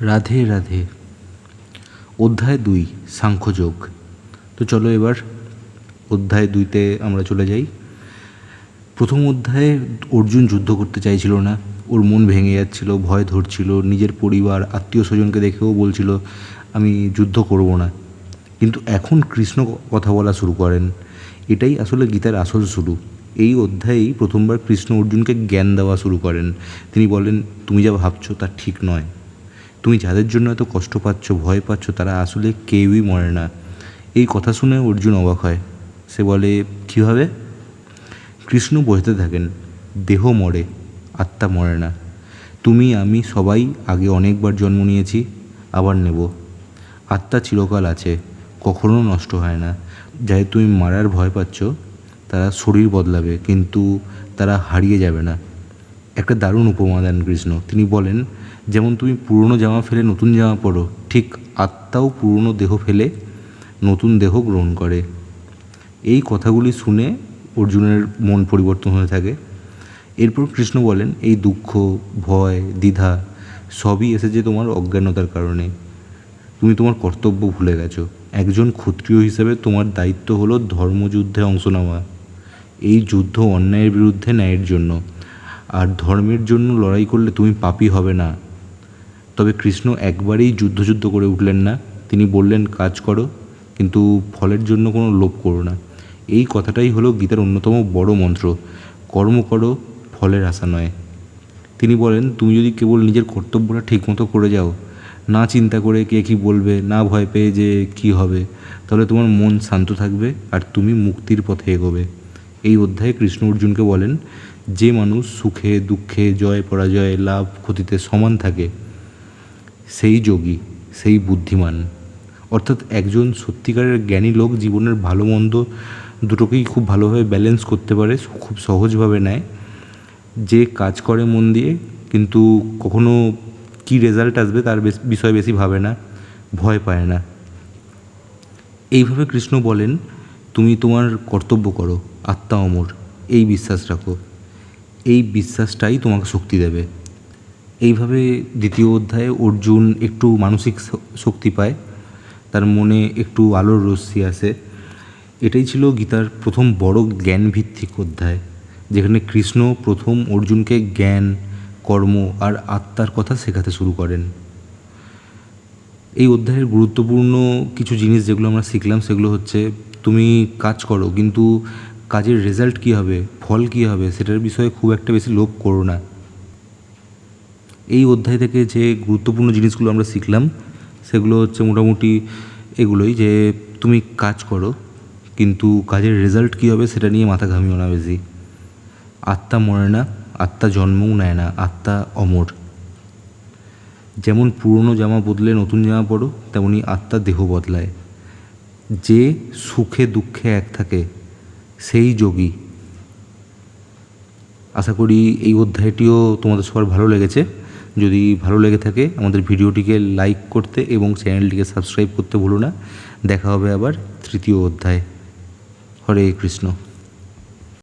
রাধে রাধে। অধ্যায় দুই, সাংখ্যযোগ। তো চলো এবার অধ্যায় দুইতে আমরা চলে যাই। প্রথম অধ্যায়ে অর্জুন যুদ্ধ করতে চাইছিল না। ওর মন ভেঙে যাচ্ছিল, ভয় ধরছিল, নিজের পরিবার, আত্মীয় স্বজনকে দেখেও বলছিল, আমি যুদ্ধ করব না। কিন্তু এখন কৃষ্ণ কথা বলা শুরু করেন। এটাই আসলে গীতার আসল শুরু। এই অধ্যায়েই প্রথমবার কৃষ্ণ অর্জুনকে জ্ঞান দেওয়া শুরু করেন। তিনি বলেন, তুমি যা ভাবছ তা ঠিক নয়। তুমি যাদের জন্য এত কষ্ট পাচ্ছ, ভয় পাচ্ছ, তারা আসলে কেউই মরে না। এই কথা শুনে অর্জুন অবাক হয়। সে বলে, কীভাবে? কৃষ্ণ বোঝাতে থাকেন, দেহ মরে, আত্মা মরে না। তুমি, আমি সবাই আগে অনেকবার জন্ম নিয়েছি, আবার নেব। আত্মা চিরকাল আছে, কখনো নষ্ট হয় না। যাই তুমি মারার ভয় পাচ্ছ, তারা শরীর বদলাবে, কিন্তু তারা হারিয়ে যাবে না। একটা দারুণ উপমা দেন কৃষ্ণ। তিনি বলেন যেমন তুমি পুরনো জামা ফেলে নতুন জামা পরো, ঠিক আত্মাও পুরনো দেহ ফেলে নতুন দেহ গ্রহণ করে। এই কথাগুলি শুনে অর্জুনের মন পরিবর্তন হয়ে থাকে। এরপর কৃষ্ণ বলেন, এই দুঃখ, ভয়, দ্বিধা সবই এসেছে তোমার অজ্ঞানতার কারণে। তুমি তোমার কর্তব্য ভুলে গেছো। একজন ক্ষত্রিয় হিসেবে তোমার দায়িত্ব হলো ধর্মযুদ্ধে অংশ নেওয়া। এই যুদ্ধ অন্যায়ের বিরুদ্ধে ন্যায়ের জন্য। আর ধর্মের জন্য লড়াই করলে তুমি পাপী হবে না। তবে কৃষ্ণ একবারেই যুদ্ধ যুদ্ধ করে উঠলেন না। তিনি বললেন, কাজ করো, কিন্তু ফলের জন্য কোনো লোভ করো না। এই কথাটাই হলো গীতার অন্যতম বড় মন্ত্র, কর্ম করো, ফলের আশা নয়। তিনি বলেন, তুমি যদি কেবল নিজের কর্তব্যটা ঠিকমতো করে যাও, না চিন্তা করে কে কী বলবে, না ভয় পেয়ে যে কী হবে, তাহলে তোমার মন শান্ত থাকবে আর তুমি মুক্তির পথে এগোবে। এই অধ্যায়ে কৃষ্ণ অর্জুনকে বলেন, যে মানুষ সুখে, দুঃখে, জয়, পরাজয়, লাভ, ক্ষতিতে সমান থাকে সেই যোগী, সেই বুদ্ধিমান, অর্থাৎ একজন সত্যিকারের জ্ঞানী লোক জীবনের ভালো মন্দ দুটোকেই খুব ভালোভাবে ব্যালেন্স করতে পারে, খুব সহজভাবে নেয়। যে কাজ করে মন দিয়ে, কিন্তু কখনো কী রেজাল্ট আসবে তার বিষয়ে বেশি ভাবে না, ভয় পায় না। এইভাবে কৃষ্ণ বলেন, তুমি তোমার কর্তব্য করো, আত্মা অমর, এই বিশ্বাস রাখো। এই বিশ্বাসটাই তোমাকে শক্তি দেবে। এইভাবে দ্বিতীয় অধ্যায়ে অর্জুন একটু মানসিক শক্তি পায়। তার মনে একটু আলোর রশ্মি আসে। এটাই ছিল গীতার প্রথম বড় জ্ঞানভিত্তিক অধ্যায়, যেখানে কৃষ্ণ প্রথম অর্জুনকে জ্ঞান, কর্ম আর আত্মার কথা শেখাতে শুরু করেন। এই অধ্যায়ের গুরুত্বপূর্ণ কিছু জিনিস যেগুলো আমরা শিখলাম সেগুলো হচ্ছে, তুমি কাজ করো, কিন্তু কাজের রেজাল্ট কী হবে, ফল কী হবে, সেটার বিষয়ে খুব একটা বেশি লোভ করো না। এই অধ্যায় থেকে যে গুরুত্বপূর্ণ জিনিসগুলো আমরা শিখলাম, সেগুলো হচ্ছে মোটামুটি এগুলোই যে তুমি কাজ করো, কিন্তু কাজের রেজাল্ট কী হবে সেটা নিয়ে মাথা ঘামিও না বেশি। আত্মা মরে না, আত্মা জন্মও নেয় না, আত্মা অমর। যেমন পুরনো জামা বদলে নতুন জামা পরো, তেমনি আত্মা দেহ বদলায়। যে সুখে দুঃখে এক থাকে, সেই যোগী। আশা করি এই অধ্যায়টিও তোমাদের সবার ভালো লেগেছে। যদি ভালো লেগে থাকে আমাদের ভিডিওটিকে লাইক করতে এবং চ্যানেলটিকে সাবস্ক্রাইব করতে ভুলো না। দেখা হবে আবার তৃতীয় অধ্যায়। হরে কৃষ্ণ।